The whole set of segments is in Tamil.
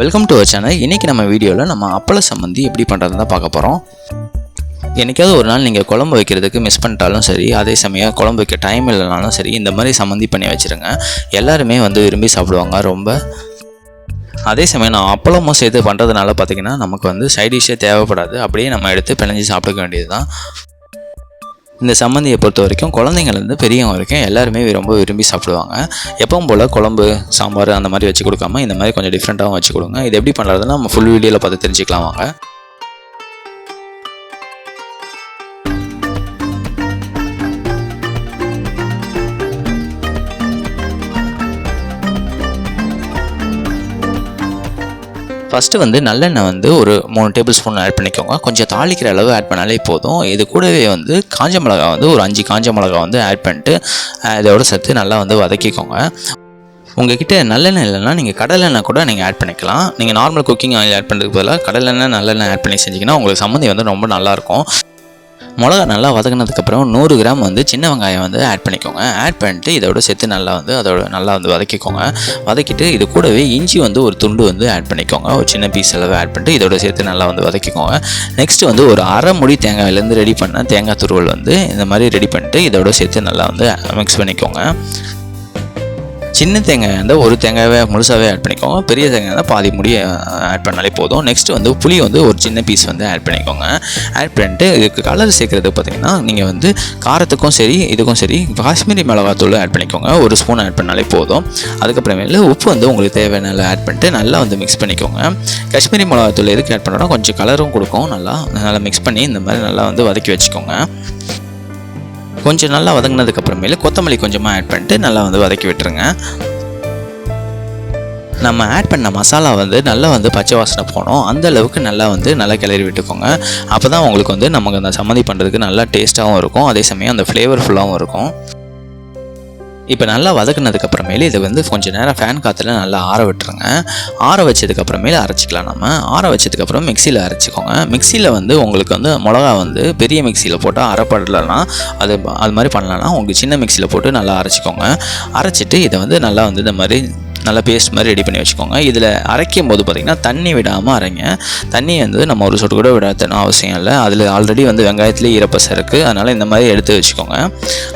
வெல்கம் டு அவர் சேனல் இன்றைக்கி நம்ம வீடியோவில் நம்ம அப்பள சம்மந்தி எப்படி பண்ணுறதுன்னு தான் பார்க்க போகிறோம் என்னைக்காவது ஒரு நாள் நீங்கள் குழம்பு வைக்கிறதுக்கு மிஸ் பண்ணிட்டாலும் சரி அதே சமயம் குழம்பு வைக்க டைம் இல்லைனாலும் சரி இந்த மாதிரி சம்மந்தி பண்ணி வச்சுருங்க. எல்லாருமே வந்து விரும்பி சாப்பிடுவாங்க ரொம்ப. அதே சமயம் நான் அப்பளமும் சேர்த்து பண்ணுறதுனால பார்த்தீங்கன்னா நமக்கு வந்து சைட் டிஷ்ஷே தேவைப்படாது. அப்படியே நம்ம எடுத்து பிணைஞ்சு சாப்பிட்டுக்க வேண்டியது தான் இந்த சம்மந்தியை பொறுத்த வரைக்கும் குழந்தைங்கள்லேருந்து பெரியவங்க வரைக்கும் எல்லாருமே ரொம்ப விரும்பி சாப்பிடுவாங்க. எப்பவும் போல் குழம்பு சாம்பார் அந்த மாதிரி வச்சு கொடுக்காம இந்த மாதிரி கொஞ்சம் டிஃப்ரெண்ட்டாகவும் வச்சு கொடுங்க. இது எப்படி பண்ணுறதுன்னா நம்ம ஃபுல் வீடியோவில் பார்த்து தெரிஞ்சுக்கலாம் வாங்க. ஃபஸ்ட்டு வந்து நல்லெண்ணெய் வந்து ஒரு மூணு டேபிள் ஸ்பூன் ஆட் பண்ணிக்கோங்க. கொஞ்சம் தாளிக்கிற அளவு ஆட் பண்ணாலே போதும். இது கூடவே வந்து காஞ்ச மிளகா வந்து ஒரு அஞ்சு காஞ்ச மிளகா வந்து ஆட் பண்ணிட்டு இதோட சேர்த்து நல்லா வந்து வதக்கிக்கோங்க. உங்ககிட்ட நல்லெண்ணெய் இல்லைன்னா நீங்கள் கடலெண்ணெய் கூட நீங்கள் ஆட் பண்ணிக்கலாம். நீங்கள் நார்மல் குக்கிங் ஆயில் ஆட் பண்ணுறதுக்கு பதிலாக கடலெண்ணெய் நல்லெண்ணெய் ஆட் பண்ணி செஞ்சிங்கன்னா உங்களுக்கு சம்மந்தி வந்து ரொம்ப நல்லாயிருக்கும் மிளகா நல்லா வதக்கினதுக்கப்புறம் நூறு கிராம் வந்து சின்ன வெங்காயம் வந்து ஆட் பண்ணிக்கோங்க. ஆட் பண்ணிட்டு இதோட சேர்த்து நல்லா வந்து அதோட நல்லா வந்து வதக்கிக்கோங்க. வதக்கிட்டு இது கூடவே இஞ்சி வந்து ஒரு துண்டு வந்து ஆட் பண்ணிக்கோங்க. ஒரு சின்ன பீஸ் அளவு ஆட் பண்ணிட்டு இதோட சேர்த்து நல்லா வந்து வதக்கிக்கோங்க. நெக்ஸ்ட் வந்து ஒரு அரை முடி தேங்காயிலேருந்து ரெடி பண்ண தேங்காய் துருவல் வந்து இந்த மாதிரி ரெடி பண்ணிட்டு இதோட சேர்த்து நல்லா வந்து மிக்ஸ் பண்ணிக்கோங்க. சின்ன தேங்காய் இருந்தால் ஒரு தேங்காயை முழுசாகவே ஆட் பண்ணிக்கோங்க. பெரிய தேங்காய் இருந்தால் பாதி முடியை ஆட் பண்ணாலே போதும். நெக்ஸ்ட் வந்து புளி வந்து ஒரு சின்ன பீஸ் வந்து ஆட் பண்ணிக்கோங்க. ஆட் பண்ணிட்டு இதுக்கு கலர் சேர்க்குறது பார்த்தீங்கன்னா நீங்கள் வந்து காரத்துக்கும் சரி இதுக்கும் சரி காஷ்மீரி மிளகாத்தூள் ஆட் பண்ணிக்கோங்க. ஒரு ஸ்பூன் ஆட் பண்ணாலே போதும். அதுக்கப்புறமேல உப்பு வந்து உங்களுக்கு தேவையான ஆட் பண்ணிட்டு நல்லா வந்து மிக்ஸ் பண்ணிக்கோங்க. காஷ்மீரி மிளகாத்தூள் எதுக்கு ஆட் பண்ணுறோன்னா கொஞ்சம் கலரும் கொடுக்கும். நல்லா நல்லா மிக்ஸ் பண்ணி இந்த மாதிரி நல்லா வந்து வதக்கி வச்சுக்கோங்க. கொஞ்சம் நல்லா வதங்கினதுக்கு அப்புறமேல கொத்தமல்லி கொஞ்சமாக ஆட் பண்ணிட்டு நல்லா வந்து வதக்கி விட்டுருங்க. நம்ம ஆட் பண்ண மசாலா வந்து நல்லா வந்து பச்சை வாசனை போனோம் அந்த அளவுக்கு நல்லா வந்து நல்லா கிளறி விட்டுக்கோங்க. அப்போ தான் உங்களுக்கு வந்து நமக்கு அந்த சம்மதி பண்ணுறதுக்கு நல்லா டேஸ்ட்டாகவும் இருக்கும். அதே சமயம் அந்த ஃப்ளேவர்ஃபுல்லாகவும் இருக்கும். இப்போ நல்லா வதக்குனதுக்கப்புறமேலு இதை வந்து கொஞ்சம் நேரம் ஃபேன் காற்றுல நல்லா ஆற விட்டுருங்க. ஆற வச்சதுக்கப்புறமேல அரைச்சிக்கலாம் நம்ம. ஆற வச்சதுக்கப்புறம் மிக்சியில் அரைச்சிக்கோங்க. மிக்சியில் வந்து உங்களுக்கு வந்து மிளகா வந்து பெரிய மிக்சியில் போட்டால் அரைப்படலைன்னா அது அது மாதிரி பண்ணலன்னா உங்களுக்கு சின்ன மிக்சியில் போட்டு நல்லா அரைச்சிக்கோங்க. அரைச்சிட்டு இதை வந்து நல்லா வந்து இந்த மாதிரி நல்லா பேஸ்ட் மாதிரி ரெடி பண்ணி வச்சுக்கோங்க. இதில் அரைக்கும் போது பார்த்திங்கன்னா தண்ணி விடாமல் அரைங்க. தண்ணி வந்து நம்ம ஒரு சொட்டு கூட விடாதணும் அவசியம் இல்லை. அதில் ஆல்ரெடி வந்து வெங்காயத்துலேயே ஈரப்பசம் இருக்குது அதனால் இந்த மாதிரி எடுத்து வச்சுக்கோங்க.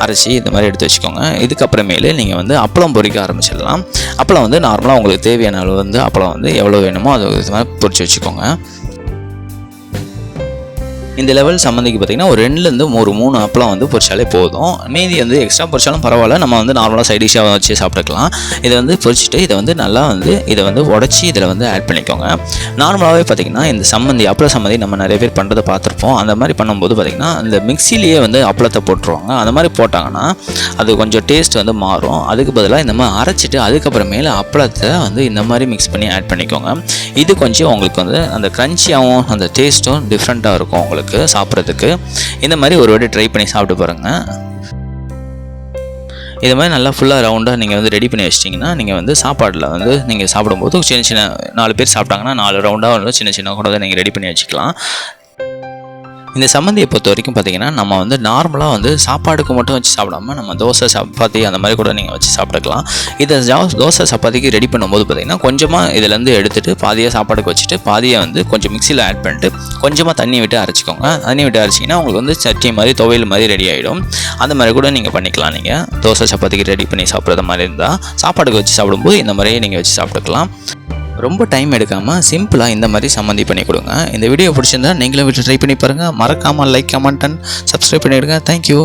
அரைச்சி இந்த மாதிரி எடுத்து வச்சுக்கோங்க. இதுக்கப்புறமேலே நீங்கள் வந்து அப்பளம் பொரிக்க ஆரம்பிச்சிடலாம். அப்பளம் வந்து நார்மலாக உங்களுக்கு தேவையான அளவு வந்து அப்பளம் வந்து எவ்வளோ வேணுமோ அது இது மாதிரி பொரிச்சு வச்சுக்கோங்க. இந்த லெவல் சம்மந்திக்கு பார்த்தீங்கன்னா ஒரு ரெண்டுலேருந்து ஒரு மூணு அப்பளம் வந்து பொரிச்சாலே போதும். மீதி வந்து எக்ஸ்ட்ரா பொரிச்சாலும் பரவாயில்ல. நம்ம வந்து நார்மலாக சைட் டிஷ்ஷாக வச்சு சாப்பிட்டுக்கலாம். இதை வந்து பொரிச்சிட்டு இதை வந்து நல்லா வந்து இதை வந்து உடச்சி இதில் வந்து ஆட் பண்ணிக்கோங்க. நார்மலாகவே பார்த்தீங்கன்னா இந்த சம்மந்தி அப்பள சம்மந்தி நம்ம நிறைய பேர் பண்ணுறதை பார்த்துருப்போம். அந்த மாதிரி பண்ணும்போது பார்த்திங்கன்னா இந்த மிக்சிலேயே வந்து அப்பளத்தை போட்டுருவாங்க. அந்த மாதிரி போட்டாங்கன்னா அது கொஞ்சம் டேஸ்ட் வந்து மாறும். அதுக்கு பதிலாக இந்த மாதிரி அரைச்சிட்டு அதுக்கப்புறமேல அப்பளத்தை வந்து இந்த மாதிரி மிக்ஸ் பண்ணி ஆட் பண்ணிக்கோங்க. இது கொஞ்சம் உங்களுக்கு வந்து அந்த க்ரன்ச்சியாகவும் அந்த டேஸ்ட்டும் டிஃப்ரெண்ட்டாக இருக்கும் உங்களுக்கு. சாப்பிட்றதுக்கு. இந்த மாதிரி ஒரு வாட்டி ட்ரை பண்ணி சாப்பிட்டு பாருங்கள் இது மாதிரி நல்லா ஃபுல்லாக ரவுண்டாக நீங்கள் வந்து ரெடி பண்ணி வச்சிட்டிங்கன்னா நீங்கள் வந்து சாப்பாட்டில் வந்து நீங்கள் சாப்பிடும்போது சின்ன சின்ன நாலு பேர் சாப்பிட்டாங்கன்னா நாலு ரவுண்டாக வந்து சின்ன சின்ன கூட நீங்கள் ரெடி பண்ணி வச்சுக்கலாம். இந்த சம்மந்தியை பொறுத்த வரைக்கும் பார்த்தீங்கன்னா நம்ம வந்து நார்மலாக வந்து சாப்பாடுக்கு மட்டும் வச்சு சாப்பிடாம நம்ம தோசை சப்பாத்தி அந்த மாதிரி கூட நீங்கள் வச்சு சாப்பிட்டுக்கலாம். இதை ஜா- தோசை சப்பாத்திக்கு ரெடி பண்ணும்போது பார்த்தீங்கன்னா கொஞ்சமாக இதுலேருந்து எடுத்துகிட்டு பாதியாக சாப்பாடுக்கு வச்சுட்டு பாதியை வந்து கொஞ்சம் மிக்சியில் ஆட் பண்ணிட்டு கொஞ்சமாக தண்ணி விட்டு அரைச்சிக்கோங்க. தண்ணி விட்டு அரைச்சிங்கன்னா உங்களுக்கு வந்து சட்னி மாதிரி துவையல் மாதிரி ரெடி ஆகிடும் அந்த மாதிரி கூட நீங்கள் பண்ணிக்கலாம் நீங்கள் தோசை சப்பாத்திக்கு ரெடி பண்ணி சாப்பிட்ற மாதிரி இருந்தால் சாப்பாடுக்கு வச்சு சாப்பிடும்போது இந்த மாதிரியே நீங்கள் வச்சு சாப்பிட்டுக்கலாம். ரொம்ப டைம் எடுக்காமல் சிம்பிளாக இந்த மாதிரி சம்மந்தி பண்ணி கொடுங்க. இந்த வீடியோ பிடிச்சிருந்தா நீங்களும் வீட்டில் ட்ரை பண்ணி பாருங்கள் மறக்காமல் லைக் கமெண்ட் அண்ட் சப்ஸ்கிரைப் பண்ணிவிடுங்க தேங்க்யூ